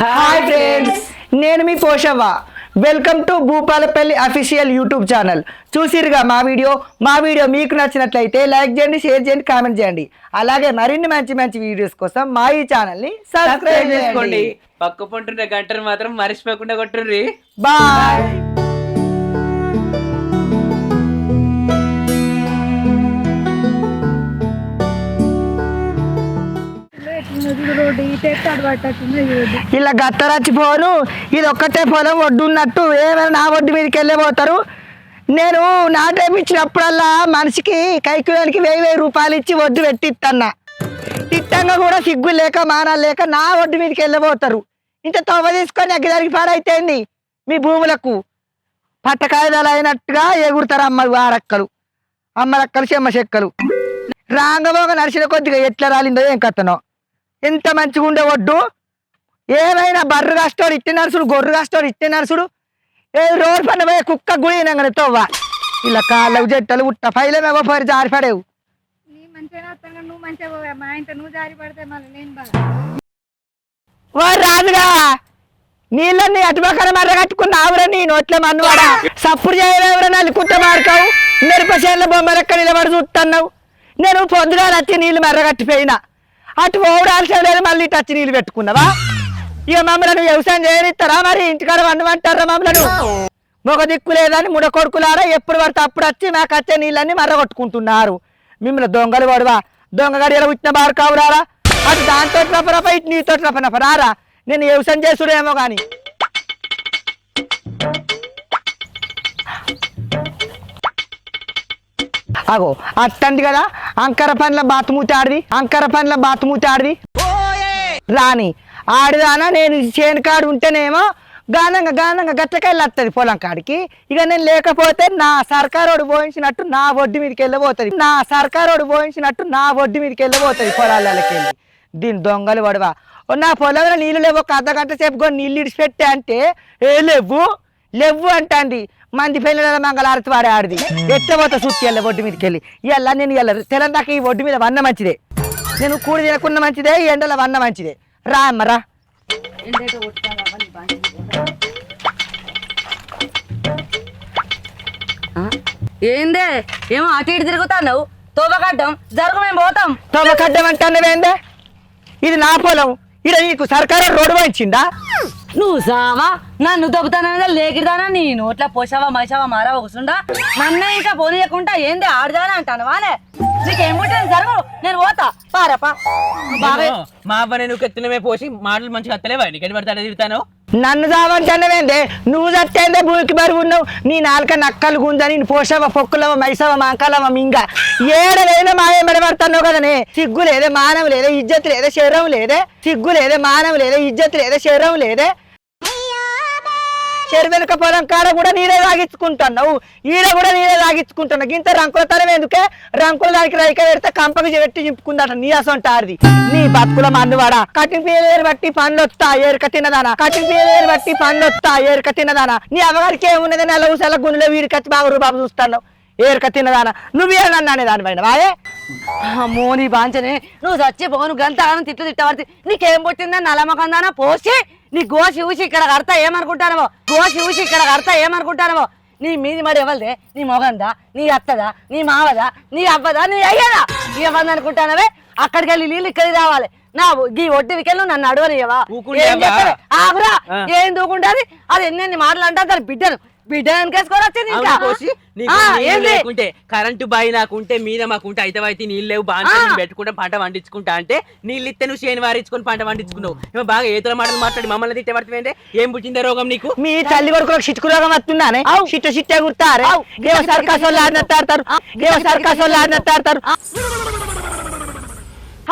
Hi friends నేను మీ Poshavva. Welcome to Bhupalpally official YouTube channel చూసిరుగా మా video? మా video మీకు నచ్చినట్లయితే లైక్ చేయండి షేర్ చేయండి కామెంట్ చేయండి. అలాగే మరిన్ని మంచి మంచి వీడియోస్ కోసం మా ఈ ఛానల్ని సబ్స్క్రైబ్ సబ్స్క్రైబ్ చేసుకోండి చేసుకోండి. పక్క పొంటున్న గంటను మాత్రం మర్చిపోకుండా కొట్టుర్రి బాయ్ ఇలా గత్తరచ్చిపోను ఇది ఒక్కటే పొలం ఒడ్డు ఉన్నట్టు ఏమైనా నా ఒడ్డు మీదకి వెళ్ళిపోతారు. నేను నాటేపించినప్పుడల్లా మనిషికి కైకులానికి వెయ్యి వెయ్యి రూపాయలు ఇచ్చి ఒడ్డు పెట్టిత్తన్నా. తిట్టంగా కూడా సిగ్గు లేక మానాలు లేక నా ఒడ్డు మీదకి వెళ్ళిపోతారు. ఇంత తవ్వ తీసుకొని ఎగ్గదానికి పాడైతేంది మీ భూములకు? పట్టకాయదాలు అయినట్టుగా ఎగురుతారు అమ్మ వారక్కలు. అమ్మలక్కలు చెమ్మ చెక్కలు. రాంగమోగ నడిచిన కొద్దిగా ఎట్లా రాలిందో ఏం కథనో? ఎంత మంచిగా ఉండే ఒడ్డు ఏమైనా బర్రు కాస్తాడు ఇట్టి నరుసుడు గొర్రె కాస్తాడు ఇట్టి నరుసుడు ఏ రోడ్ పైన పోయే కుక్క గుడినంగానే తవ్వ. ఇలా కాళ్ళకు జట్టలు ఉట్ట పరి జారి పడేవు. రాదుగా నీళ్ళని అటుపక్కన మర్ర కట్టుకున్న ఆవురా నీ నోట్ల మన్నువాడా సప్పుడు చేయలేవురా నల్లి కుట్ట మారుకావు మిరపచేళ్ళ బొమ్మలెక్క నిలబడి చూస్తున్నావు నేను పొద్దుగా వచ్చి నీళ్ళు మర్ర కట్టిపోయినా. అటు ఓవరాల్సిన లేదు మళ్ళీ ఇటు వచ్చి నీళ్ళు పెట్టుకున్నావా? ఇక మమ్మలను వ్యవసాయం చేయనిస్తారా మరి? ఇంటికాడ వండమంటారా మమ్మలను? మొగ దిక్కు లేదని ముడ కొడుకులారా ఎప్పుడు పడితే అప్పుడు వచ్చి మాకు వచ్చే నీళ్ళన్నీ మర్రగొట్టుకుంటున్నారు మిమ్మల్ని దొంగలు పడవా? దొంగ గడియలు పుట్టిన బారు కావురారా అటు దాంతో రపరప ఇటు నీతో రపనప రారా? నేను వ్యవసాయం చేసుడేమో కానీ అగో అట్టంది కదా అంకర పండ్ల మూత ఆడిది అంకర పండ్ల బాతుమూతి ఆడిది. రాని ఆడిదానా నేను చేను కాడు ఉంటేనేమో గానంగా గానంగా గట్లకెళ్ళి వస్తుంది పొలం కాడికి. ఇక నేను లేకపోతే నా సర్కారోడు పోయించినట్టు నా ఒడ్డు మీదకి వెళ్ళబోతుంది నా సర్కారోడు పోయించినట్టు నా ఒడ్డు మీదకి వెళ్ళబోతుంది పొలాలకి. వెళ్ళి దీని దొంగలు పడవా? నా పొలంలో నీళ్ళు లేవు ఒక అర్ధ గంట సేపు కొన్ని నీళ్ళు ఇడిచిపెట్టే అంటే ఏ లేవు? లేవు అంటండి మంది పిల్లల మంగళారతి వాడే ఆడిది. ఎట్లా పోతా సుత్తి వెళ్ళ ఒడ్డు మీదకి వెళ్ళి ఇవాళ నేను ఇవాళ తెలంగాణ ఈ ఒడ్డు మీద వన్న మంచిదే. నేను కూడి తినకున్న మంచిదే ఈ ఎండల వన్న మంచిదే. రా అమ్మ రా. ఏందే? ఏమో అటు ఇటు తిరుగుతున్నావు? తోబకడ్డం? జరుగు మేము పోతాం. తమ కడ్డమంటానేవేందే ఇది నా పొలం. ఇక్కడ నీకు సర్కారు రోడ్డు వాయించిందా నువ్వు సావా? నన్ను దొబ్బుతానా లేకిదానా నీ నోట్ల పోసావా మైసావా మారావా కూర్చుండా? నన్నే ఇంకా పోనీయకుండా ఏంది ఆడదానా అంటాను వానే నీకేం నేను పోతా. పారపా నేను మా అవ్వని నువ్వు ఎత్తునమే పోసి మాటలు మంచిగా అత్తలేవా? నీకు ఎన్ని పడతాడే తిడతాను? నన్ను చావంటానేవేందే నువ్వు చచ్చేందే భూమికి బరువు ఉన్నావు. నీ నాలుక నక్కలు గుంజా నేను పోషవ పొక్కులవ మైసవ మంకాలవ మింగ? ఏడలేదో మాయ మెడబడతావు కదనే? సిగ్గు లేదే మానవ లేదే ఇజ్జత్ లేదే శరీరం లేదే. సిగ్గు లేదే మానవ లేదే ఇజ్జత్ లేదే శరీరం లేదే. చెరు వెనుక పొలం కాడ కూడా నీరే తాగించుకుంటున్నావు ఈడ కూడా నీరే తాగించుకుంటున్నావు ఇంత రంకుల తరం ఎందుకే? రంకుల దానికి రైక పెడితే కంపకి పెట్టి చింపుకుందట నీ అసొంట ఆడిది నీ బతుకుల మందువాడ? కటింగ్ పేరు బట్టి పనులు వస్తా ఏరుక తిన్నదానా? కటింగ్ పేరు బట్టి పనులు వస్తా ఏరుక తిన్నదానా? నీ అమ్మగారికి ఏమున్నది? నెల ఊసల గుండెలో వీడికచ్చి బాబు బాబు చూస్తాను ఏరుక తిన్నదానా? నువ్వేనన్నానే దానిపైన వాయే? అమ్మో నీ బాంచనే. నువ్వు చచ్చి పోను గంత తిట్లు తిట్టబడితే నీకేం పుట్టిందని నలమకందానా పోసి. నీ గోసి ఊసి ఇక్కడ కడతా ఏమనుకుంటానవో? గోసి ఊసి ఇక్కడ కడతా ఏమనుకుంటానవో? నీ మీది మరి ఎవరిదే? నీ మొగందా? నీ అత్తదా? నీ మావదా? నీ అవ్వదా? నీ అయ్యదా? ఏమంది అనుకుంటానవే అక్కడికి వెళ్ళి నీళ్ళు ఇక్కడికి రావాలి. నా ఈ ఒడ్డు వెళ్ళి నన్ను అడవనియవా ఏం దూకుంటాది? అది ఎన్నెన్ని మాటలు అంటా దాని బిడ్డను. బిడ్డను వెనకేసుకొని వచ్చింది ఇంకా. పోసి నీకు ఆ, నీళ్ళు ఏంది? లేకుంటే కరెంటు బాయి నాకుంటే మీద మాకుంటే అయితే అయితే నీళ్ళు లేవు బాగా ఆ. పెట్టుకుంటా పంట పండించుకుంటా అంటే నీళ్ళు ఇస్తే నువ్వు చేను వారించుకొని పంట పండించుకున్నావు. ఏమో బాగా ఏతుల మాటలు మాట్లాడి మమ్మల్ని తిట్టే పడుతుంది ఏం పుట్టిందే రోగం నీకు? మీ తల్లి కొడుకులకు చిట్టుకు రోగం వస్తుందానే. చిట్ట చిట్టే గుర్తారే. ఏవో సర్కస్ వాళ్ళు ఆడినట్టు ఆడతారు ఏవో సర్కస్ వాళ్ళు ఆడినట్టు ఆడతారు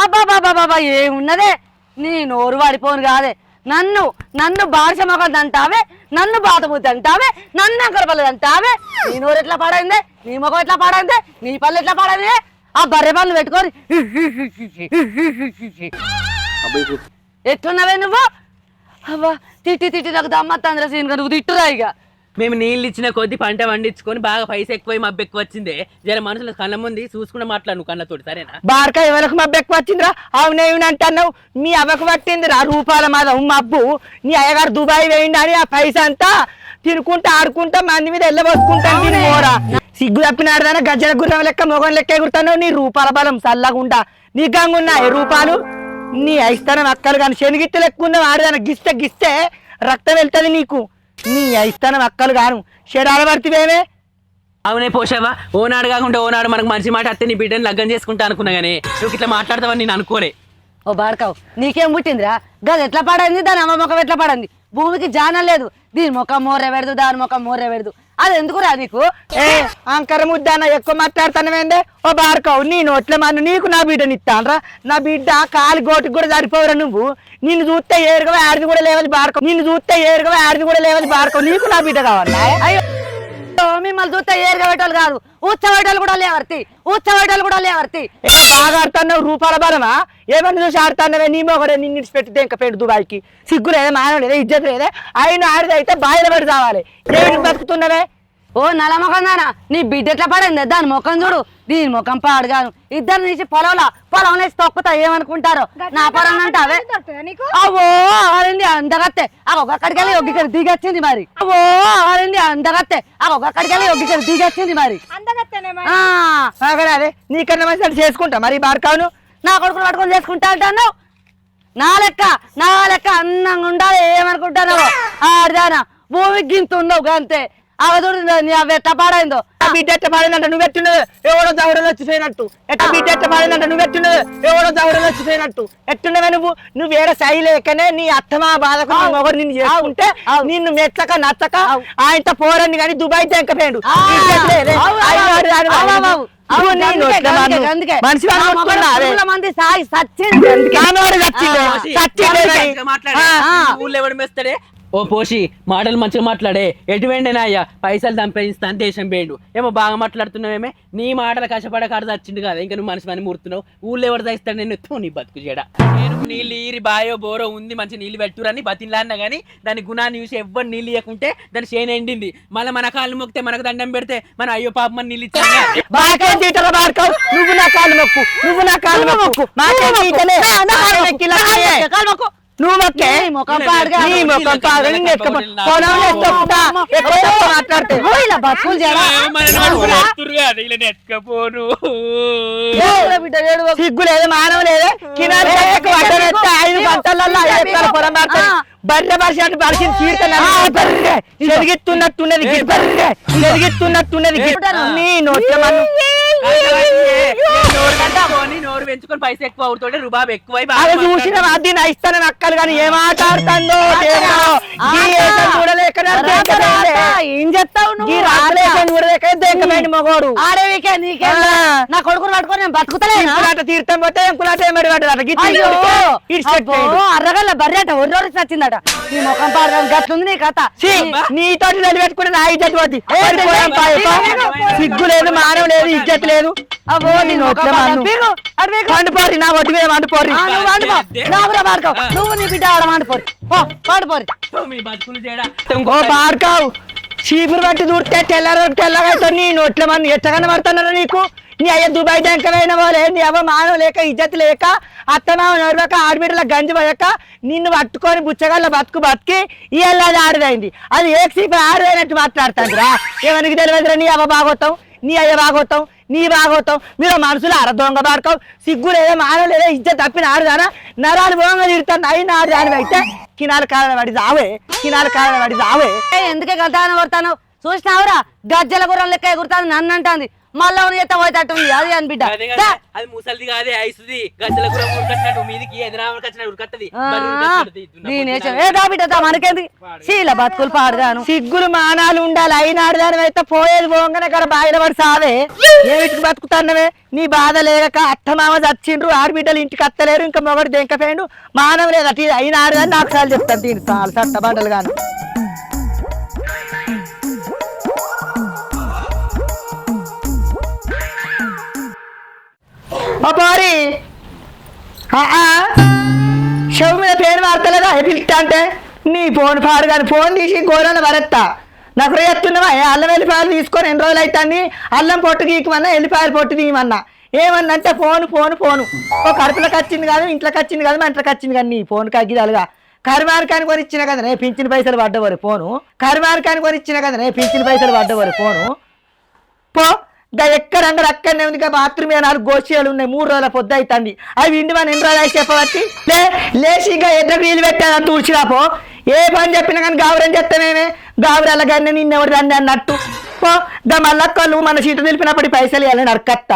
అబ్బాబాబాబా ఏమున్నదే? నీ నోరు పడిపోను కాదే. నన్ను నన్ను బారిస మొగలు అంటావే నన్ను బాతమూతి అంటావే నన్ను అంకరపల్లి అంటావే నీ నోరు ఎట్లా పాడైందే? నీ ముఖం ఎట్లా పాడైందే? నీ పళ్ళు ఎట్లా పాడైందే? ఆ బర్రె పళ్ళు పెట్టుకొని ఎట్లున్నావే నువ్వు? అవ్వా తిట్టి తిట్టి నాకు దమ్మ తంద్ర సీన్ నువ్వు తిట్టురా ఇక. మేము నీళ్ళు ఇచ్చిన కొద్ది పంట పండించుకొని బాగా పైసా ఎక్కువ మబ్బు ఎక్కువ వచ్చిందే. జర మనుషుల కళ్ళ ముందు చూసుకుంటే మాట్లాడు నువ్వు కళ్ళతోటి సరేనా? బార్క ఎవరికి మబ్బు ఎక్కువ వచ్చిందిరా అవునేమి అంటున్నావు. మీ అవ్వకు పట్టిందిరా రూపాయల మాద మబ్బు నీ అయ్యగారు దుబాయ్ వేయండి అని ఆ పైసా అంతా తినుకుంటా ఆడుకుంటా మంది మీద వెళ్ళబోసుకుంటాను నేను మోరా సిగ్గు తప్పినాడదాన గజ్జల గుర్రం లెక్క మొగం లెక్క ఎగురుతాను నీ రూపాయల బలం చల్లగుండా నీ గంగున్నాయి రూపాయలు నీ ఐస్తానం అక్కలు కానీ శనిగిట్టలు ఎక్కువ ఉన్న ఆడదాన గిస్తే గిస్తే రక్తం వెళ్తుంది నీకు. నీ ఐస్తానం అక్కలు గాను. షెడాల పడితేవేమే అవునే పోషావా ఓనాడు కాకుండా ఓనాడు మనకు మంచి మాట అత్తే నీ బిడ్డని లగ్గం చేసుకుంటా అనుకున్నా గానీ నువ్వు ఇట్లా మాట్లాడతావని నేను అనుకోలే. ఓ బాడకావు నీకేం పుట్టిందిరా? గది ఎట్లా పడింది? దాని అమ్మ ముఖం ఎట్లా పడింది? భూమికి జానం లేదు. దీని ముఖం మోరే పెడదు దాని ముఖం మోరే పెడదు. అది ఎందుకురా నీకు? ఏ అంకర ముద్దాన ఎక్కువ మాట్లాడుతానవేందే? ఓ బార్కవు నీ నోట్ల మన నీకు నా బిడ్డని ఇస్తానరా నా బిడ్డ కాలి గోటికి కూడా సరిపోవురా నువ్వు? నిన్ను చూస్తే ఏరుగా ఆడిది కూడా లేవది బార్కవు. నిన్ను చూస్తే ఏరుగా ఆడిది కూడా లేవది బార్కవు. నీకు నా బిడ్డ కావాలా? అయ్యో మిమ్మల్ని చూస్తే ఏరుగా పెట్టాలి కాదు. ఉచ్చబెట్టాలు కూడా లేవర్తి ఉచ్చబెట్టాలు కూడా లేవర్తి ఏ బాగా ఆడుతున్నావు రూపాయల బలమా ఏమన్నా చూసి ఆడుతున్నావే? నీ మొగడే నిన్ను పెట్టితే ఇంకా పెట్టు దుబాయ్కి? సిగ్గు లేదా మానవ లేదా ఇజ్జత్ లేదా? ఆడిది అయితే బాయిల పడి చావాలి. ఏమిటి బతుకుతున్నావే? ఓ నల్ల ముఖం దానా నీ బిడ్డ ఎట్లా పడింది? దాని ముఖం చూడు. దీని ముఖం పాడుగాను ఇద్దరు నుంచి పొలంలో పొలం తొక్కుతా ఏమనుకుంటారో? నా పొలం దొరుకుతుందా నీకు? అవో ఆడండి అందగత్తే ఆ ఒక్కడికి వెళ్ళి ఒక్కడికి దిగొచ్చింది మరి. అవో ఆడండి అందగత్తే ఆ ఒక్కడికి వెళ్ళి ఒక్కడికి దిగొచ్చింది మరి. అదే నీకన్నా మంచి చేసుకుంటా మరి బార్కావును? నా కొడుకులు పట్టుకొని చేసుకుంటా అంటాను నా లెక్క నా లెక్క అందంగా ఉండాలి ఏమనుకుంటాను ఆడదానా భూమికి గింత ఉండవు అంతే. అవదుడు నీ అవి ఎట్లా పాడైందో. బిడ్డ ఎట్ట పాడిందంట? నువ్వు ఎట్టున్నది ఎవడో దవడలు వచ్చిపోయినట్టు. ఎట్ట బిడ్డ ఎట్ట పాడిందంట? నువ్వు ఎట్టున్నది ఎవడో దవడలు వచ్చిపోయినట్టు. ఎట్టున్నవే నువ్వు? నువ్వు వేరే శై లేకనే నీ అత్తమా బాధకు మొగడు నిన్ను చేసుకుంటే. నిన్ను మెచ్చక నచ్చక అవు. ఆయనతో పోరండి కానీ దుబాయ్ తెంకపోయాడు మాట్లాడే. ఊళ్ళో ఎవడు మెస్తాడే? ఓ పోషి మాటలు మంచిగా మాట్లాడే. ఎటువంటినా అయ్యా? పైసలు సంపాదిస్తా అని దేశం పోయిండు. ఏమో బాగా మాట్లాడుతున్నావేమే? నీ మాటలు కష్టపడ కాడ చచ్చిండు కదా. ఇంకా నువ్వు మనిషి మని మూర్తున్నావు ఊళ్ళో ఎవరు తెస్తాడు నేను ఎత్తు నీ బతుకు చేయడా నేను నీళ్ళు ఈరి బాయో బోరో ఉంది మంచి నీళ్ళు పెట్టురని బతిలాడినా కానీ దాని గుణాన్ని చూసి ఎవ్వరు నీళ్ళు ఇవ్వకుంటే దాని చేను ఎండింది. మళ్ళీ మన కాళ్ళు మొక్కితే మనకు దండం పెడితే మన అయ్యో పాప మన నీళ్ళు బాడుకోవు నువ్వు నా కాళ్ళు మొక్కు. నువ్వు నా కాళ్ళు మొక్కు. నువ్వు మొక్కే నీ ముఖం పాడుగా. నీ ముఖం పాడు నిన్ను ఎత్తుకో పొలం ఎత్తుకుంటా. ఎక్కువ తక్కువ మాట్లాడితే. ఓ, ఇలా బతుకులు చేయరా? ఎత్తుకపోను ఏడురా బిడ్డ, ఏడు. సిగ్గు లేదు మానవ లేదు. కినాలు ఏ, చెట్టుకు ఏ, వడ్డన ఏ, ఎత్తే ఐదు గంటలలో పొలం. బర్రె పరిచినట్టు బర్రె. నీ నోట్ల నోరు పెంచుకొని పైసలు ఎక్కువ అవుతుంటే రుబాబు ఎక్కువై అది చూసిన అది నా ఇస్తానని అక్కలు కానీ ఏం ఏం చెప్తావు నువ్వు? మగోడు. ఆడవికే నీకేం ఆ. నా కొడుకుని పట్టుకొని నేను బతుకుతలేనా? తీర్థం పోతే ఎంకులాట అర్రగల్ల బర్రెట ఒర్రోరి చచ్చిందట. నీ ముఖం పాడు గట్లుంది నీ కథ. నీతో నిలబెట్టుకుని నా ఇజ్జత్ పోద్ది. సిగ్గు లేదు మానవ లేదు ఇజ్జత్ లేదు. నీ నోట్ల. మన్ను. పీకు. వండుపోరి నా ఒడ్డు మీద వండుపోరి నువ్వు కూడా నీ బిడ్డ ఆడ వండుకోరు పో ఓ బార్కావు చీపురు బట్టి దూరితే తెల్లర తెల్లగా నీ నోట్ల మన ఎట్టగానే పడుతున్నారా నీకు? నీ అయ్య దుబాయ్ దంకమైన వాళ్ళే నీ అవ్వ మానవ లేక ఇజ్జత్ లేక అత్తమావ నడవక ఆడబిడ్డల గంజి పోయక నిన్ను పట్టుకొని బుచ్చగల్ల బతుకు బతికి ఇవాళ అది ఆడదైంది. అది ఏ చీపురు ఆడదైనట్టు మాట్లాడుతుందిరా? ఎవరికి తెలియదురా నీ అవ్వ బాగోతాం? నీ అయ్య బాగోతాం నీ బాగోతాం మీరు మనుషులు అర దొంగ బాడుకోవు సిగ్గు లేదా మానవ లేదా ఇజ్జత్ తప్పిన ఆరుదానా నరాలు బోంగ తిరుగుతాను అయిన ఆరుదాని అయితే కినాల కాలం పడి రావే కినాల కాలం పడి రావే ఎందుకే గల్తాను కొడతాను? చూసినావురా? గజ్జల గుర్రం లెక్క ఎగురుతాను నన్ను అంటాంది మళ్ళా ఎత్త పోయేటట్టుంది అది అని బిడ్డ. అదే. కదా, ముసలిది కాదే ఐసుది. కూడా మీదికి ఎదురామకి వచ్చినట్టు ఉరకత్తది. దీని ఏ దా బిడ్డ దా మనకేంది శీల బతుకులు పాడుగాను. సిగ్గులు మానాలు ఉండాలి. అయిన ఆడదాని అయితే పోయేది పోగానే ఇక్కడ బాయిల పడి సావే. ఏమిటికి బతుకుతాన్నవే? నీ బాధ లేక అత్తమామ చచ్చిండ్రు. ఆడబిడ్డలు ఇంటికి అత్తలేరు. ఇంకా మొగడు దెంకపోయిండు మానవ లేదట ఇది అయిన ఆడదాన్ని నాకు సార్లు చెప్తాను. దీని చాలు చట్ట బండలు గాను. మరి? షవ్ మీద పేరు మారతలేదా పిలుస్తా అంటే? నీ ఫోన్ పాడు కానీ ఫోన్ తీసి గోరన్న వరెత్తా. నాకు రేస్తున్నావా అల్లం వెళ్ళిపాయలు తీసుకొని ఎన్ని రోజులు అవుతుంది అల్లం పొట్టు గీకమన్నా ఎల్లిపాయలు పొట్టు తీయమన్నా ఏమన్నా అంటే ఫోన్ ఫోన్ ఫోను. ఒక కడుపులోకి వచ్చింది కాదు ఇంట్లోకి వచ్చింది కాదు మా ఇంట్లోకి వచ్చింది కానీ నీ ఫోన్ కగ్గిదాలుగా. కరిమారకానికి కొని ఇచ్చిన కదా నే పింఛన్ పైసలు పడ్డవారు ఫోను. కరిమారకానికి కొని ఇచ్చిన కదా నే పింఛన్ పైసలు పడ్డవారు ఫోను. పో. దా ఎక్కడ అంగడు అక్కడనే ఉంది బాత్రూమ్ నాలుగు గోషియాలు ఉన్నాయి మూడు రోజుల పొద్దు అవుతుంది అవి ఇంటి మన ఎన్ని రోజులు చెప్పబట్టి లే లేచి ఇంకా ఎద్దరు నీళ్ళు పెట్టాను అంత తుడిచిరాపో ఏ పని చెప్పినా కానీ గావరం చెప్తానేమే గావరాల కానీ నిన్నెవరు రండి అన్నట్టు. పో దా మల్లక్కలు మన సీటు నిలిపినప్పుడు పైసలు ఇవ్వాలి నరకత్త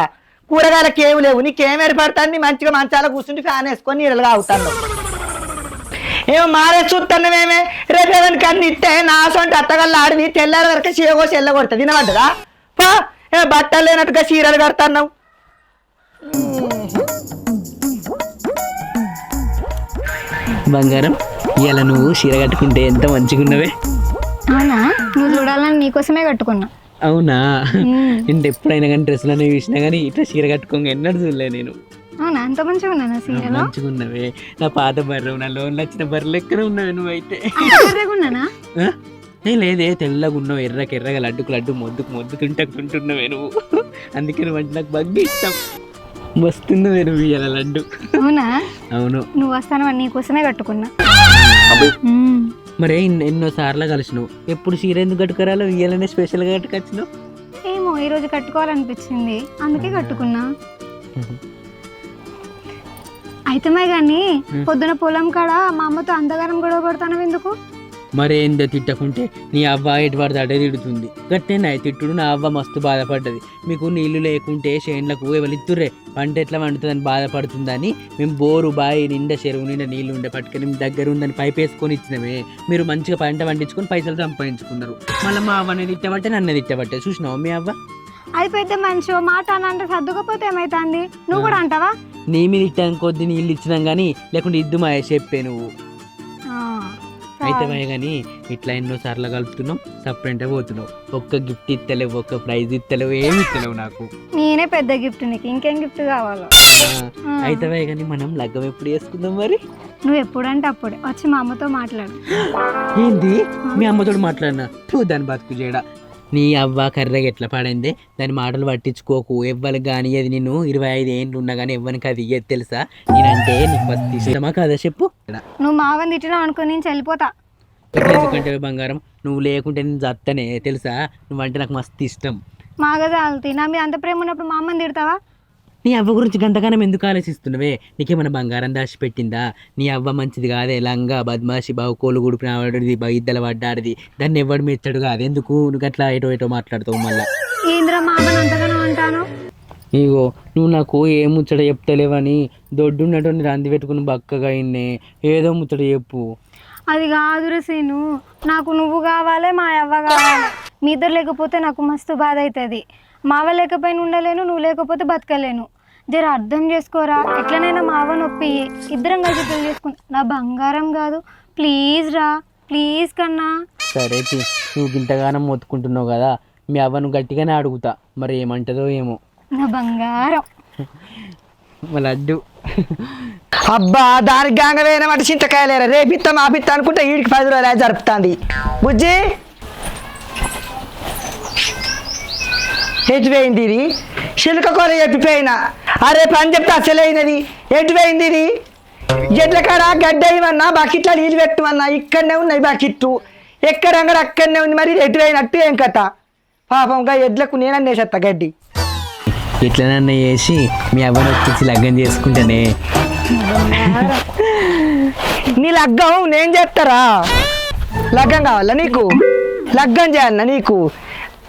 కూరగాయలకి ఏమి లేవు నీకేం ఏర్పడుతుంది? మంచిగా మంచాల కూర్చుంటే ఫ్యాన్ వేసుకొని నీళ్ళగా అవుతాను ఏమో మారే చూస్తున్నామేమే రేపు ఏదైనా కన్నీ ఇస్తే నా సొంత అత్తగల్లా ఆడివి తెల్లారి వరకు చీరకోసి ఎల్లగొడుతుంది తినవద్దురా పా ఏ బట్టలు లేనట్టుగా చీరలు కడతాన్నావు? బంగారం ఇలా నువ్వు చీర కట్టుకుంటే ఎంత మంచిగున్నవే? అవునా? నువ్వు చూడాలని నీకోసమే కట్టుకున్నా. అవునా? అంటే ఎప్పుడైనా కానీ డ్రెస్సులనే చూసినా కానీ ఇట్లా చీర కట్టుకోగా ఎన్నడూ చూడలే నేను. అవునా? అంత మంచిగా ఉన్నానా సీరియల్ మంచిగున్నవే. నా పాత బర్రె నా లోన్లు వచ్చిన బర్రెలు ఎక్కడ ఉన్నవి నువ్వైతే? ఉన్నానా? ఏ లేదే తెల్లగా ఉన్నావు ఎర్రకి ఎర్రగా లడ్డుకు లడ్డు మొద్దుకు మొద్దు తింటకుంటున్నావే నువ్వు. అందుకే నువ్వు అంటే నాకు బాగా ఇష్టం. వస్తున్నవే నువ్వు ఇవాళ లడ్డు. అవునా? అవును. నువ్వు వస్తాను నీకోసమే కట్టుకున్నా. మరి ఎన్- ఎన్నో సార్లు కలిసినావు? ఎప్పుడు చీర ఎందుకు కట్టుకురాలో? ఇయ్యాలనే స్పెషల్గా కట్టుకొచ్చినావు? ఏమో ఈ రోజు కట్టుకోవాలనిపించింది. అందుకే కట్టుకున్నా. అయితే కానీ పొద్దున పొలం కాడ మా అమ్మతో అంతగానం గొడవ పడతాను ఎందుకు మరి ఏందో తిట్టకుంటే నీ అవ్వ ఎటు అటే తిడుతుంది గట్టే నా తిట్టుడు నా అవ్వ మస్తు బాధపడ్డది. మీకు నీళ్ళు లేకుంటే చేన్లకు ఎవరిత్తుర్రే పంట ఎట్లా వండుతుందని బాధపడుతుందని మేము బోరు బాయి నిండా చెరువు నిండా నీళ్ళు ఉండే పట్టుకొని మీ దగ్గర ఉందని పైప్ వేసుకొని ఇచ్చినమే. మీరు మంచిగా పంట పండించుకొని పైసలు సంపాదించుకున్నారు. మళ్ళీ మా అవ్వని తిట్టబట్టే నన్ను తిట్టబట్టే. చూసినావు మీ అవ్వ? అది పెద్ద మనిషి ఓ మాట అని అంటే సర్దుకపోతే ఏమైతుంది? నువ్వు కూడా అంటావా? నీ మీద ఇట్టాను కొద్ది నీళ్ళు ఇచ్చినాం కానీ లేకుంటే ఇద్దు మా చెప్పే నువ్వు. అయితే కానీ ఇట్లా ఎన్నో సార్లు కలుపుతున్నావు సపరేట్గా పోతున్నావు. ఒక్క గిఫ్ట్ ఇస్తలేవు ఒక్క ప్రైజ్ ఇస్తలేవు ఏమి ఇస్తలేవు నాకు. నేనే పెద్ద గిఫ్ట్ నీకు ఇంకేం గిఫ్ట్ కావాలో? అయితే కానీ మనం లగ్గం ఎప్పుడు చేసుకుందాం మరి? నువ్వు ఎప్పుడంటే అప్పుడే. వచ్చి మా అమ్మతో మాట్లాడు. ఏంది? మీ అమ్మతోడు మాట్లాడినా? దాని బతుకు చేయడా నీ అవ్వ కర్రగా ఎట్లా పడిందే? దాని మాటలు పట్టించుకోకు. ఎవ్వరికి కానీ అది నేను ఇరవై ఐదు ఏండ్లు ఉన్నా కానీ ఎవ్వరికి అది ఇయ్యదు తెలుసా? నేనంటే నీకు ఫస్ట్ ఇష్టమా కదా చెప్పు? నువ్వు మావని తిట్టినావు అనుకో నేను వెళ్ళిపోతా ఎందుకంటే బంగారం? నువ్వు లేకుంటే నేను చత్తనే తెలుసా? నువ్వంటే నాకు మస్తు ఇష్టం. మాగదా అల్తీ నా మీద అంత ప్రేమ ఉన్నప్పుడు మా అమ్మని తిడతావా? నీ అవ్వ గురించి గంతగానం ఎందుకు ఆలోచిస్తున్నావే? నీకేమైనా బంగారం దాచి పెట్టిందా? నీ అవ్వ మంచిది కాదే లంగా బద్మాషి బావు కోలు గుడిపిన వాడిది ఇద్దల పడ్డాడిది దాన్ని ఎవడు మెచ్చాడు కాదు. ఎందుకు? నువ్వు అట్లా ఎటో ఎటో మాట్లాడతావు మళ్ళా. మా ఇగో నువ్వు నాకు ఏ ముచ్చట చెప్తలేవని దొడ్డున్నటువంటి రంది పెట్టుకుని బక్కగా ఇన్నే. ఏదో ముచ్చట చెప్పు. అది కాదురా సీను. నాకు నువ్వు కావాలి మా అవ్వ కావాలి. మీ ఇద్దరు లేకపోతే నాకు మస్తు బాధ అవుతుంది మావ లేకపోయినా ఉండలేను నువ్వు లేకపోతే బతకలేను. జర అర్థం చేసుకోరా? ఎట్లనైనా మావ నొప్పి. ఇద్దరం కలిసి పెళ్ళి చేసుకుంటా నా బంగారం కాదు. ప్లీజ్ రా. ప్లీజ్ కన్నా. సరే తి, నువ్వు ఇంతగానం మొత్తుకుంటున్నావు కదా. మీ అవ్వ నువ్వు గట్టిగానే అడుగుతా. మరి ఏమంటదో ఏమో. నా బంగారం. మా లడ్డు. అబ్బా దానికి గాంగ వేయనమాట చింతకాయలేరా? రేపిత్తా మాపిత్తా అనుకుంటే వీడికి పది రోజులు జరుపుతుంది. బుజ్జి? ఎటు పోయింది ఇది? చిలుక కూర చెప్పిపోయినా అరే పని చెప్తే అసలైనది ఎటు పోయింది ఇది? ఎడ్ల కాడ గడ్డ ఇవన్నా బకెట్లో నీళ్ళు పెట్టమన్నా ఇక్కడనే ఉన్నాయి బకెట్టు. ఎక్కడ అంగడ అక్కడనే ఉంది మరి ఎటు పోయినట్టు ఏం కథ? పాపంగా ఎడ్లకు నేనన్నేసేస్తా గడ్డి. ఎట్లనన్నా చేసి మీ అవ్వని వచ్చేసి లగ్గం చేసుకుంటానే. నీ లగ్గం నేను చేస్తారా లగ్గం కావాలా నీకు? లగ్గం చేయాలన్నా నీకు?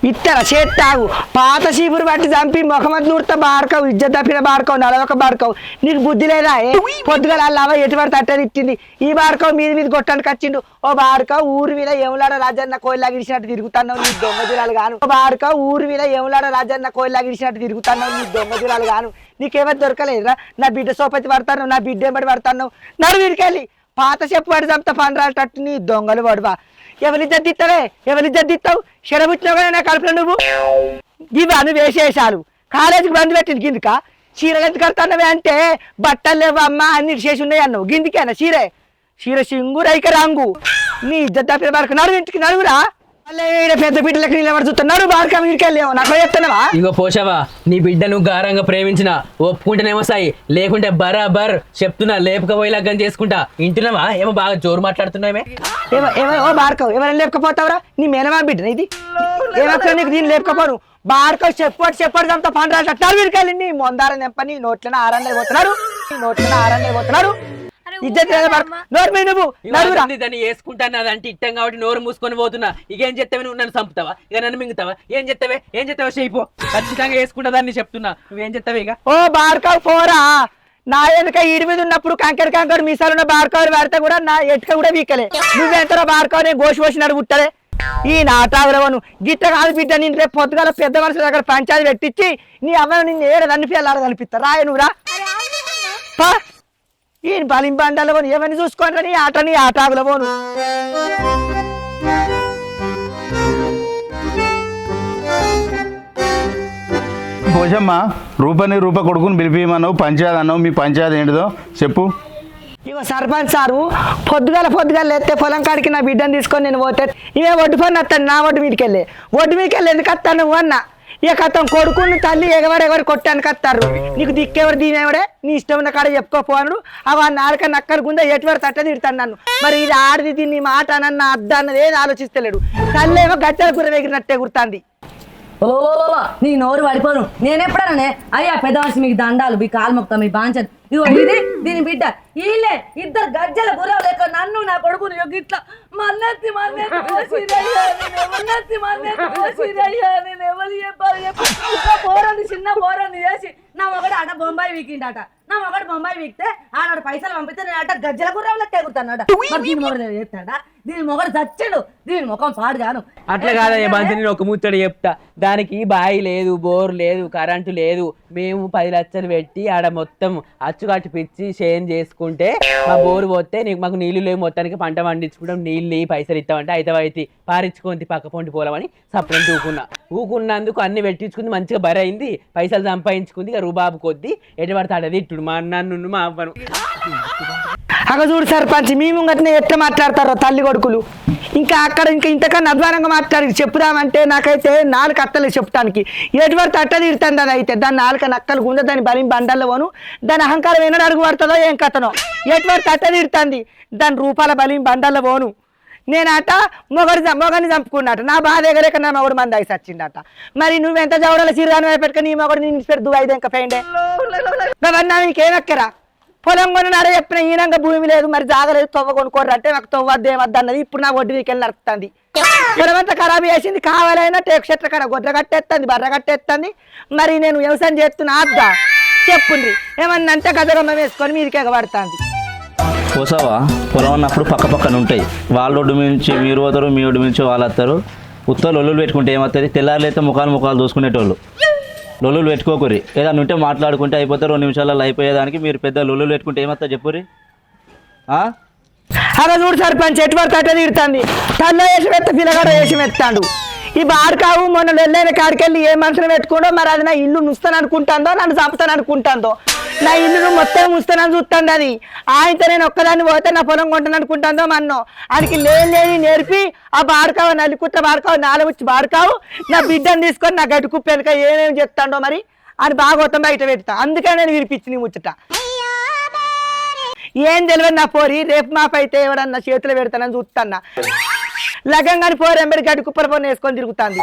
ఇస్తారా చేస్తావు పాత చీపురు బట్టి చంపి ముఖమతి నూరుతా బాడకావు ఇజ్జత్ తప్పిన బాడకావు నడవక బాడకావు నీకు బుద్ధి లేదా ఏ? పొద్దుగల అల్లవ ఎటువంటి తట్టని ఇచ్చింది. ఈ బాడకావు మీద మీద కొట్టడానికి వచ్చిండు. ఓ బాడకావు ఊరు మీద ఏములాడ రాజన్న కోయిలా గిడిచినట్టు తిరుగుతున్నావు నీ దొంగ దినాలు గాను. ఓ బాడకావు ఊరు మీద ఏములాడ రాజన్న కోయిలా గిడిచినట్టు తిరుగుతున్నావు నీ దొంగ దినాలు గాను. నీకేమో దొరకలేదురా? నా బిడ్డ సోపతి పడతాను నా బిడ్డ ఎంబడి పడతాను. నడు వీడికెళ్ళి. పాత చెప్పు పడి చంపుతా పని రాటట్టు నీ దొంగలు పడువా. ఎవరి జద్దిస్తావే ఎవరి జద్దిస్తావు శరబుచ్చినావు కదా నా కడుపులో నువ్వు? ఇవా నువ్వు వేసేసాలు కాలేజీకి బంద్ పెట్టింది గిందిక. చీరలు ఎందుకు కడతానవే అంటే బట్టలు లేవు అమ్మ అన్ని చేసి ఉన్నాయి అన్నావు. గిందికేనా చీరే? చీర సింగు రైక రాంగు. నీ ఇజ్జత్ వరకు నడువు ఇంటికి నడువురా. పెద్ద బిడ్డలకి నిలబడి చూస్తున్నారు బాగా మీదకి నాకు చెప్తున్నావా ఇంకో పోషవా నీ బిడ్డను గారంగా ప్రేమించిన ఒప్పుకుంటేనేమో సాయి లేకుంటే బరాబర్ చెప్తున్నా లేపకపోయి లగ్గం చేసుకుంటా. ఇంటున్నావా ఏమో బాగా జోరు మాట్లాడుతున్నామే ఏమో బార్కవ్ ఎవరైనా లేపకపోతావురా? నీ మేనమా బిడ్డ ఇది ఏమక్క నీకు? దీన్ని లేపకపోను. బార్కవ్ చెప్పాడు చెప్పాడు చంపుతా పండు రాసి అట్లా వీడికెళ్ళి నీ మొందారం తెంపని నోట్లను ఆరండే పోతున్నాడు నీ నోట్లను ఆరండే పోతున్నాడు ఇద్దరు నోరు నువ్వు నడువురా. దాన్ని వేసుకుంటాను అదంటే ఇట్టం కాబట్టి నోరు మూసుకొని పోతున్నా. ఇక ఏం చెప్తావే నువ్వు నన్ను చంపుతావా? ఇక నన్ను మింగుతావా? ఏం చెప్తావే ఏం చెప్తావా చేయిపో ఖచ్చితంగా వేసుకుంటా దాన్ని చెప్తున్నా. నువ్వేం చెప్తావే ఇక? ఓ బార్కవ్ పోరా నా వెనుక ఈడి మీద ఉన్నప్పుడు కంకర కంకర మీసాలు ఉన్న బార్కవ్ పెడితే కూడా నా ఎటుక కూడా వీకలే నువ్వెంతలో బార్కవ్ నేను గోసి పోసినాడు గుట్టలే ఈ నాటాగురవను గిట్ట కాదు బిడ్డ నేను రేపు పొద్దుగాల పెద్ద మనుషుల దగ్గర పంచాయతీ పెట్టించి నీ అమ్మ నిన్ను ఏడ దాన్ని పిల్లలు కనిపిస్తా రాయ నువ్వురా. పా. ఈ బలిం బండాల పోను ఏమని చూసుకోండి నీ ఆట నీ ఆటాగుల పోను. పోషమ్మ రూపని రూప కొడుకుని పిలిపియమన్నావు పంచాయతీ అన్నావు మీ పంచాయతీ ఏంటిదో చెప్పు. ఇగో సర్పంచ్ సారు పొద్దుగాల పొద్దుగాల ఎత్తే పొలం కాడికి నా బిడ్డను తీసుకొని నేను పోతే ఇవే ఒడ్డు పని వస్తాను నా ఒడ్డు మీదకి వెళ్ళి ఒడ్డు మీదకి వెళ్ళి ఎందుకు వస్తాను నువ్వు అన్న? ఇక కథం కొడుకుని తల్లి ఎగవాడు ఎవరు కొట్టానికి వస్తారు? నీకు దిక్కెవరు దీనేవాడే నీ ఇష్టం ఉన్న కాడ చెప్పుకోపోను అవి ఆ నాలుక నక్కలు గుందా ఎటువరకు తట్ట తిడతాను నన్ను. మరి ఇది ఆడిది దీన్ని మాట అన్న అద్ద అన్నది ఏది ఆలోచిస్తలేడు. తల్లి ఏమో గట్టెల కూర ఎగిరినట్టే గుర్తాంది. ఓ నీ నోరు పడిపోను. నేను అయ్యా పెద్ద మనిషి మీకు దండాలు మీ కాలు మొక్తా మీ బాంచదు ఇది దీని బిడ్డ. వీళ్ళే ఇద్దరు గజ్జల గుర్రాలు లేక నన్ను నా కొడుకుని ఇట్లా మన్నెత్తి మన్నెత్తి కోసిరయ్యా, నేను మన్నెత్తి మన్నెత్తి కోసిరయ్యా, నేను ఎవరు చెప్పాలి చెప్పు. పోరని చిన్న పోరని చేసి నా ఒకటి ఆట బొంబాయి వీకిండట నా ఒకటి బొంబాయి వీక్తే ఆడ పైసలు పంపితే నేను అట గజ్జల గుర్రం లెక్క ఎగురుతానట. దీని మొగడు దీని మొగడు చచ్చాడు దీని ముఖం పాడు గాను. అట్లా కాదయ్య బంతి నేను ఒక ముచ్చడి చెప్తా. దానికి బాయి లేదు బోర్ లేదు కరెంటు లేదు. మేము పది లక్షలు పెట్టి ఆడ మొత్తం అచ్చు కట్టిపిచ్చి షేన్ చేసుకుంటే మా బోరు పోతే నీకు మాకు నీళ్ళు లేవు మొత్తానికి పంట పండించుకుంటాం నీళ్ళు పైసలు ఇస్తామంటే అయితే అయితే పారించుకుంది పక్క పొంటి పోలమని సపరేట్ ఊకున్నా. ఊకున్నందుకు అన్ని పెట్టించుకుంది మంచిగా బరి అయింది పైసలు సంపాదించుకుంది ఇక రూబాబు కొద్ది ఎటు పడతాడది ఇట్టుడు మా నన్ను మా అవ్వను. అగ చూడు సర్పంచ్ మీ ముంగట్నే ఎట్లా మాట్లాడతారో తల్లి కొడుకులు. ఇంకా అక్కడ ఇంకా ఇంతకన్నా అధ్వానంగా మాట్లాడి చెప్పుదామంటే నాకైతే నాలుగు అత్తలు చెప్తానికి ఎటువంటి అట్ట తీరుతుంది అది అయితే దాని నాలుక నక్కలు గుండె దాని బలిం బండల్లో పోను. దాని అహంకారం ఏనాడు అడుగు పడుతుందో ఏం కథనో. ఎటువంటి అట్ట తీరుతుంది? దాని రూపాల బలిం బండల్లో పోను. నేనట మొగడు మొగని చంపుకున్నట. నా బాధ ఎగరేక నా మొగడు మంది అయితే వచ్చిందట మరి నువ్వెంత చౌడల సిరిగాని పెట్టుకుని నీ మొగడు నేను పెడుతూ అయితే ఇంకా పోయిండే? అవన్నీ నీకేమెక్కరా పొలం కొన్నాడే చెప్పిన ఈనంగా భూమి లేదు మరి జాగలేదు తవ్వ కొనుక్కోరు అంటే నాకు తవ్వద్దు ఏమద్దు అన్నది ఇప్పుడు నా ఒడ్డు వీకెళ్ళి నడుపుతుంది. పొలమంతా ఖరాబ్ చేసింది కావాలైనా టేకు చెట్ల కాడ గొడ్ర కట్టేస్తుంది బర్ర కట్టేస్తుంది మరి నేను వ్యవసాయం చేస్తున్నా అద్దా? చెప్పుండ్రి. ఏమన్నా అంటే గజగమ్మ వేసుకొని మీదికి ఎగబడుతుంది. పోసావా? పొలం ఉన్నప్పుడు పక్క పక్కన ఉంటాయి. వాళ్ళ ఒడ్డు నుంచి మీరు పోతారు మీ ఒడ్డు నుంచి వాళ్ళు వస్తారు. ఉత్తర ఒళ్ళు పెట్టుకుంటే ఏమవుతుంది? తెల్లారులైతే ముఖాలు ముఖాలు చూసుకునేటోళ్ళు లొల్లులు పెట్టుకోకరి ఏదైనా ఉంటే మాట్లాడుకుంటే అయిపోతే రెండు నిమిషాలలో అయిపోయేదానికి మీరు పెద్ద లొల్లులు పెట్టుకుంటే ఏమత్తా చెప్పురి అరే అలా చూడు సర్పంచ్ ఎటువంటి అట్ట తీరుతుంది? తల్ల వేసి మెత్త పిల్లగాడ వేసి మెత్తాడు ఈ బాడుకావు మొన్న వెళ్ళైన కాడికెళ్ళి ఏ మనుషులు పెట్టుకుండో మరి అది నా ఇల్లు నుస్తాను అనుకుంటుందో నన్ను చంపుతాను అనుకుంటుందో నా ఇల్లు మొత్తం ముస్తానని చూస్తుంది అది. ఆయనతో నేను ఒక్కదాన్ని పోతే నా పొలం కొంటాను అనుకుంటుందో మన్నో? ఆయనకి లేని లేని నేర్పి ఆ బాడుకావు నలుకుట్ల బాడుకావు నాలుగుచ్చి బాడుకావు నా బిడ్డను తీసుకొని నా గడుకు పెనుక ఏమేమి చెప్తాడో మరి అని బాగోతం బయట పెడతా. అందుకే నేను వినిపించి ముచ్చట. ఏం తెలియదు నా పోరి రేపు మాపైతే ఎవడన్నా చేతులు పెడతానని చూస్తాన్నా లగంగాని పోరు ఎంబడి గడ్డి కుప్పల పోని వేసుకొని తిరుగుతాంది.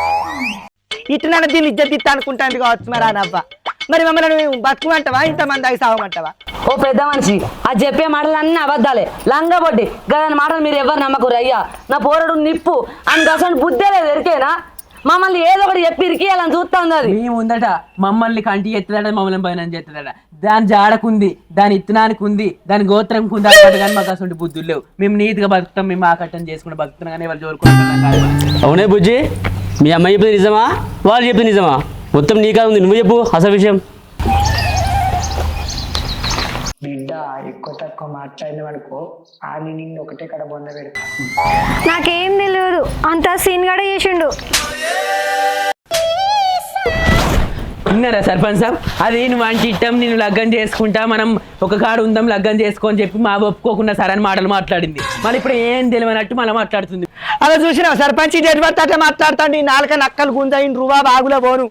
ఇట్లా దీన్ని ఇజ్జత్ ఇస్తా అనుకుంటాంది కావచ్చు మరి అనవ్వ మరి మమ్మల్ని బతుకుమంటావా? ఇంతమంది అవి సాగమంటావా? ఓ పెద్ద మనిషి ఆ చెప్పే మాటలు అన్ని అబద్ధాలే. లంగబొడ్డి గదని మాటలు మీరు ఎవరు నమ్మకూరు అయ్యా. నా పోరడు నిప్పు అని అసలు బుద్ధే లేదు ఎరికేనా? మమ్మల్ని ఏదో ఒకటి చెప్పి ఇరికేయాలని చూస్తుంది అది. మీ ముందట మమ్మల్ని కంటి ఎత్తదట మమ్మల్ని పైన చేస్తుందట దాని జాడకుంది దాని ఇత్తనానికి ఉంది దాని గోత్రంకి ఉంది అన్నట్టు కానీ మాకు అసలు బుద్ధులు లేవు. మేము నీతిగా బతుకుతాం మేము ఆకట్టం చేసుకుని బతుకుతున్నాం కానీ వాళ్ళు జోరుకుంటున్నాం కాదు. అవునే బుజ్జి? మీ అమ్మాయి చెప్పింది నిజమా? వాళ్ళు చెప్పింది నిజమా? మొత్తం నీకా ఉంది నువ్వు చెప్పు అసలు విషయం. బిడ్డ ఎక్కువ తక్కువ మాట్లాడినవనుకో ఆని నిన్ను ఒకటే కడ బొంద పెడతా. నాకేం తెలియదు అంత సీన్ కూడా చేసిండు. విన్నారా సర్పంచ్ సాబ్? అది నువ్వు అంటే ఇట్టం నేను లగ్గం చేసుకుంటా మనం ఒక కాడు ఉందాం లగ్గం చేసుకో అని చెప్పి మా ఒప్పుకోకుండా సరైన మాటలు మాట్లాడింది. మళ్ళీ ఇప్పుడు ఏం తెలియనట్టు మళ్ళీ మాట్లాడుతుంది. అలా చూసినావు సర్పంచ్ ఇటు పడితే అట్లా మాట్లాడుతాండి ఈ నాలుక నక్కలు గుంజాయిన్ రువా బాగులో పోను.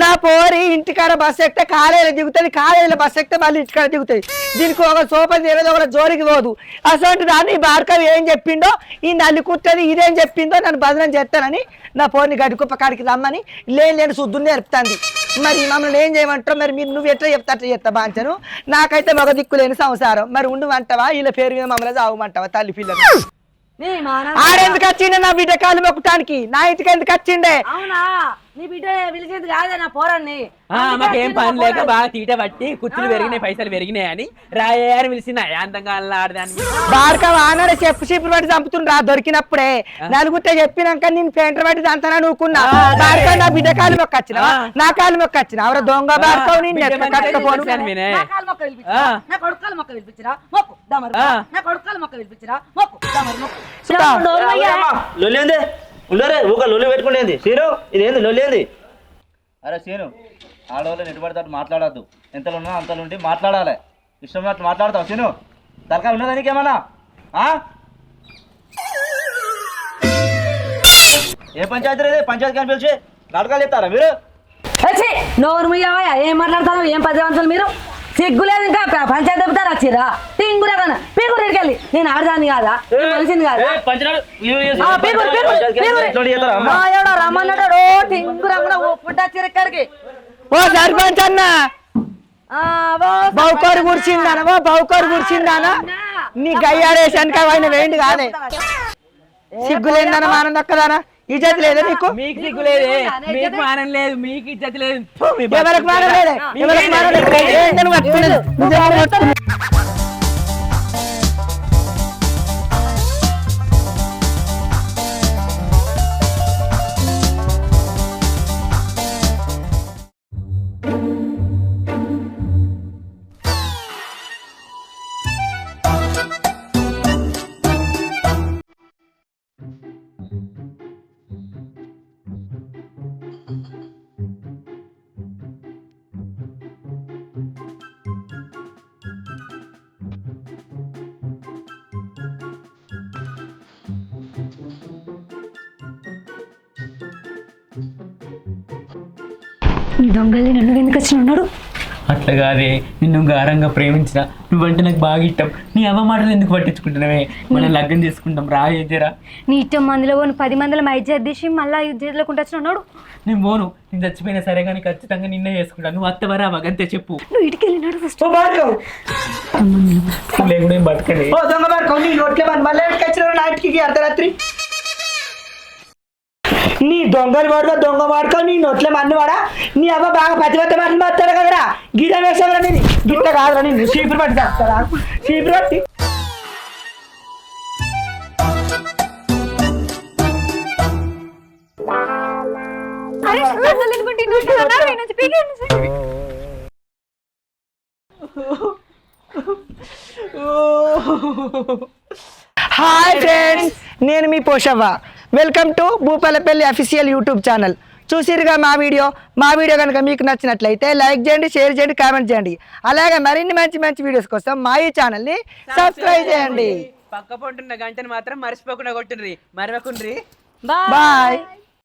నా పోరి ఇంటికాడ బస్ ఎక్కితే కాలేజీలో దిగుతుంది కాలేజీలో బస్ ఎక్కితే మళ్ళీ ఇంటికాడ దిగుతుంది. దీనికి ఒక సోపతి ఏదో ఒక జోలికి పోదు. అసలు దాన్ని భార్గవ్ ఏం చెప్పిండో ఈ నల్లి కుట్టది ఇదేం చెప్పిందో నన్ను భద్రం చేస్తానని నా పోరిని గడికుప్ప కాడికి రమ్మని లేని లేని శుద్ధుని నేర్పుతాంది. మరి మమ్మల్ని ఏం చేయమంటావు మరి మీరు నువ్వు ఎట్లా చెప్తా అట్లా చెప్తా బాంచను? నాకైతే మగ దిక్కు లేని సంసారం. మరి ఉండమంటావా వీళ్ళ పేరు మీద మమ్మల్ని చావమంటావా తల్లి పిల్లలు? నీ మానం ఆడెందుకు వచ్చిండే నా బిడ్డ కాలు మొక్కటానికి? నా ఇంటికి ఎందుకు వచ్చిండే? అవునా? నీ బిడ్డ పిలిచేది కాదే నా పోరాన్ని. ఆ, మాకేం పని లేక బాగా తీట పట్టి కుర్చీలు పెరిగినాయి పైసలు పెరిగినాయి అని రాయే అని పిలిచిన అందంగా ఆడదాన్ని? భార్గవ ఆనాడు చెప్పు చీపురు పట్టి చంపుతుండ్రా దొరికినప్పుడే. నలుగురితే చెప్పినాక నేను పెంటర్ పట్టి అంతనా నువ్వుకున్నా భార్గవ నా బిడ్డ కాలు మొక్క వచ్చిన నా కాలు మొక్క వచ్చిన ఎవరో దొంగ భార్గవ నేను. నా కాలు మొక్క పిలిపించిరా. నా కొడుకాలు మొక్క పిలిపించిరా మొక్కు. దమరు. నా కొడుకాలు మొక్క పిలిపించిరా మొక్కు. దమరు మొక్కు ఉండరే ఊక లొల్లి పెట్టుకుంటేంది సీను ఇదేంది లొల్లి ఏంది? అరే సీను ఆడవాళ్ళు అటు మాట్లాడద్దు. ఎంతలో ఉన్నా అంతలో ఉండి మాట్లాడాలి. ఇష్టం అట్లా మాట్లాడతావు సీను తలకాయ ఉన్నదా నీకేమన్నా? ఆ? ఏ పంచాయతీ ఇది పంచాయతీ కానీ పిలిచి నాటకాలు చెప్తారా మీరు? నోరు ఏం మాట్లాడతాను ఏం పది మీరు? సిగ్గులేదు ఇంకా ప- పంచాయతీ చెప్తారు వచ్చిరా తింగురే కన్నా పీగురు ఇడికెళ్ళి నేను ఆడదాన్ని కాదా? మనిషిని కాదా? మాయోడు రమ్మన్నాడు ఓ తింగురమ్మన ఒప్పుంటా చిరక్కడికి. ఓ సర్పంచ్ అన్న. బౌకోరు కూర్చిందానా ఓ బౌకోరు కూర్చిందానా నీ గయ్యారేసానికి ఆయన వేయండి కాదే. సిగ్గులేందన మానం దక్కదానా ఇజ్జత్ లేదా నీకు? మీకు సిగ్గు లేదే. మీకు మానం లేదు మీకు ఇజ్జత లేదు. ఎవరికి మానం లేదే? ఎవరికి మానం లేదు? దొంగల్ని నన్ను ఎందుకు వచ్చి ఉన్నాడు. అట్లా కాదే నిన్ను గారంగా ప్రేమించిన నువ్వంటే నాకు బాగా ఇష్టం. నీ అవ్వ మాటలు ఎందుకు పట్టించుకుంటున్నావే? మనం లగ్గం చేసుకుంటాం రా ఏదేరా నీ ఇష్టం మందిలో పోను పది మందిలో మైజ్జత్ తీసి మళ్ళీ యుద్ధలోకి వచ్చి ఉన్నాడు. నేను పోను నేను చచ్చిపోయినా సరే కానీ ఖచ్చితంగా నిన్నే చేసుకుంటాను నువ్వు అత్తవరా అంతే చెప్పు. నువ్వు ఇటుకి వెళ్ళినాడు ఫస్ట్ లేకుండా దొంగ నీ నోట్లే మళ్ళీ నాటికి అర్ధరాత్రి. నీ దొంగలు వాడుకో దొంగ వాడుకో నీ నోట్లే మన్ను వాడా? నీ అవ్వ బాగా పతివత్త మాటలు మాట్లాడు కదరా? గీత వేసావరా నేను గిట్ట కాదురా నేను చీపురు పట్టి చేస్తారా చీపురు పట్టి. హాయ్ ఫ్రెండ్స్ నేను మీ Poshavva. Welcome to Bhupalpally official YouTube channel చూసిరుగా మా వీడియో? మా వీడియో కనుక మీకు నచ్చినట్లయితే లైక్ చేయండి షేర్ చేయండి కామెంట్ చేయండి. అలాగే మరిన్ని మంచి మంచి వీడియోస్ కోసం మా ఈ ఛానల్ని సబ్స్క్రైబ్ చేయండి. పక్క పొంటున్న గంటను మాత్రం మర్చిపోకుండా కొట్టుండ్రి. మరవకుండ్రి. బాయ్